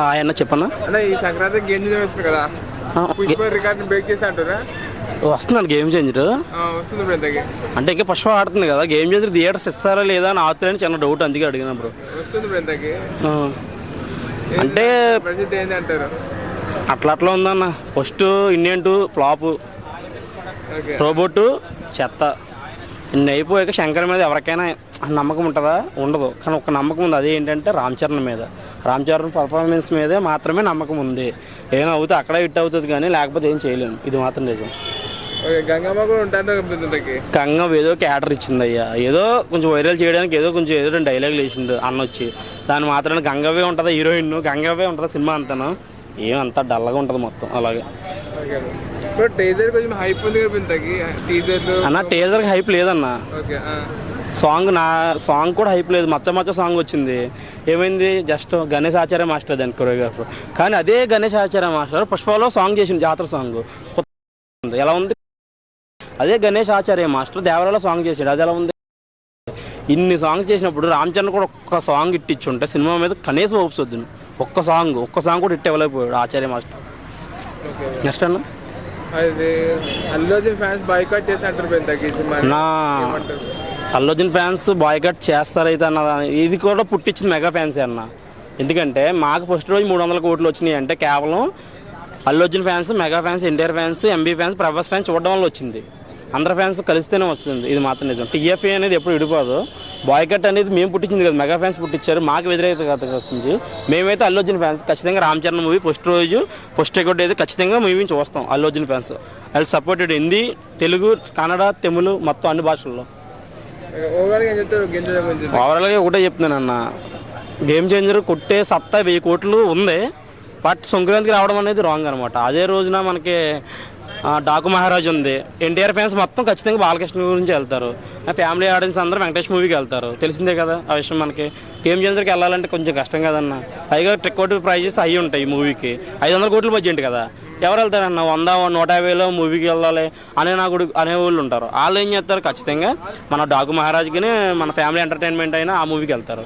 ఆయన చెప్పన్నా? ఈ సంక్రాంతి గేమ్ చేంజ్ వస్తుంది కదా. ఆ, పుష్ప రికార్డ్ బ్రేక్ చేసి అంటారా వస్తున్నాను గేమ్ చేంజర్. అంటే ఇంకా పుష్ప ఆడుతుంది కదా గేమ్ చేంజర్ థియేటర్స్ ఇస్తారా లేదా అని ఆతులని చిన్న డౌట్ అందుకే అడిగిన బ్రో. అంటే అట్లా అట్లా ఉందన్న. First Indian too flop robot చెత్త. ఇన్ని అయిపోయాక శంకర్ మీద ఎవరికైనా నమ్మకం ఉంటుందా? ఉండదు. కానీ ఒక నమ్మకం ఉంది. అదే ఏంటంటే రామ్ చరణ్ మీద. రామ్ చరణ్ పర్ఫార్మెన్స్ మీదే మాత్రమే నమ్మకం ఉంది. ఏమైనా అవుతే అక్కడే హిట్ అవుతుంది కానీ లేకపోతే ఏం చేయలేము. ఇది మాత్రం నిజం. గంగమ్మ ఏదో క్యాటర్ ఇచ్చింది అయ్యా ఏదో కొంచెం వైరల్ చేయడానికి ఏదో కొంచెం ఏదో రెండు డైలాగులు వేసిండు అన్న వచ్చి దాని మాత్రాన గంగవే ఉంటుందా హీరోయిన్ గంగవే ఉంటుందా సినిమా అంతాను? ఏమంతా డల్గా ఉంటుంది మొత్తం అలాగే. ఇప్పుడు టీజర్ కొంచెం హైప్ అన్న టేజర్కి లేదన్న. సాంగ్ నా సాంగ్ కూడా హైప్ లేదు మచ్చ మచ్చ సాంగ్ వచ్చింది. ఏమైంది? జస్ట్ గణేష్ ఆచార్య మాస్టర్ దాని కొరియోగ్రాఫర్. కానీ అదే గణేష్ ఆచార్య మాస్టర్ పుష్పలో సాంగ్ చేసింది జాతర సాంగ్. కొత్త. ఎలా ఉంది? అదే గణేష్ ఆచార్య మాస్టర్ దేవరాలో సాంగ్ చేసాడు అది ఎలా ఉంది? ఇన్ని సాంగ్స్ చేసినప్పుడు రామ్ చరణ్ కూడా ఒక్క సాంగ్ ఇట్టించి ఉంటే సినిమా మీద కనీసం వద్దు. ఒక్క సాంగ్ ఒక్క సాంగ్ కూడా ఇట్ ఇవ్వలేకపోయాడు ఆచార్య మాస్టర్. నెక్స్ట్ అన్న? అది అల్లు అర్జున్ ఫ్యాన్స్ బాయ్కాట్ చేసి అంటారు అల్లుజన్ ఫ్యాన్స్ బాయ్కట్ చేస్తారైతే అన్న ఇది కూడా పుట్టించింది మెగా ఫ్యాన్సే అన్న. ఎందుకంటే మాకు ఫస్ట్ రోజు మూడు వందల కోట్లు వచ్చినాయి అంటే కేవలం అల్లుజన్ fans mega fans NTR fans MB fans Prabhas fans చూడడం వల్ల వచ్చింది. అందరి ఫ్యాన్స్ కలిస్తేనే వస్తుంది. ఇది మాత్రం నిజం. టీఎఫ్ఏ అనేది ఎప్పుడు విడిపోదు. బాయ్కట్ అనేది మేము పుట్టించింది కదా. మెగా ఫ్యాన్స్ పుట్టించారు మాకు వ్యతిరేకత వస్తుంది. మేమైతే అల్లు అర్జున్ ఫ్యాన్స్. ఖచ్చితంగా రామ్ చరణ్ మూవీ ఫస్ట్ రోజు ఫస్ట్ రికార్డ్ అయితే ఖచ్చితంగా మూవీని చూస్తాం అల్లు అర్జున్ ఫ్యాన్స్. వాళ్ళు సపోర్టెడ్ హిందీ తెలుగు కన్నడ తమిళ్ మొత్తం అన్ని భాషల్లో. ఓవరాల్గా ఒకటే చెప్తున్నాను అన్న గేమ్ చేంజర్ కొట్టే సత్తా వెయ్యి కోట్లు ఉంది. బట్ సంక్రాంతికి రావడం అనేది రాంగ్ అనమాట అదే రోజున మనకి డాకు మహారాజ్ ఉంది. ఎన్టీఆర్ ఫ్యాన్స్ మొత్తం ఖచ్చితంగా బాలకృష్ణ గురించి వెళ్తారు. ఆ ఫ్యామిలీ ఆడియన్స్ అందరూ వెంకటేష్ మూవీకి వెళ్తారు. తెలిసిందే కదా ఆ విషయం మనకి. గేమ్ చేంజర్కి వెళ్ళాలంటే కొంచెం కష్టం కదన్న. పైగా టికెట్ ప్రైజెస్ అయ్యి ఉంటాయి ఈ మూవీకి. ఐదు వందల కోట్ల బడ్జెట్ కదా. ఎవరు వెళ్తారన్న? వంద నూట యాభైలో మూవీకి వెళ్ళాలి అనే నా గుడి అనే వాళ్ళు ఉంటారు. వాళ్ళు ఏం చేస్తారు? ఖచ్చితంగా మన డాకు మహారాజ్కి మన ఫ్యామిలీ ఎంటర్టైన్మెంట్ అయినా ఆ మూవీకి వెళ్తారు.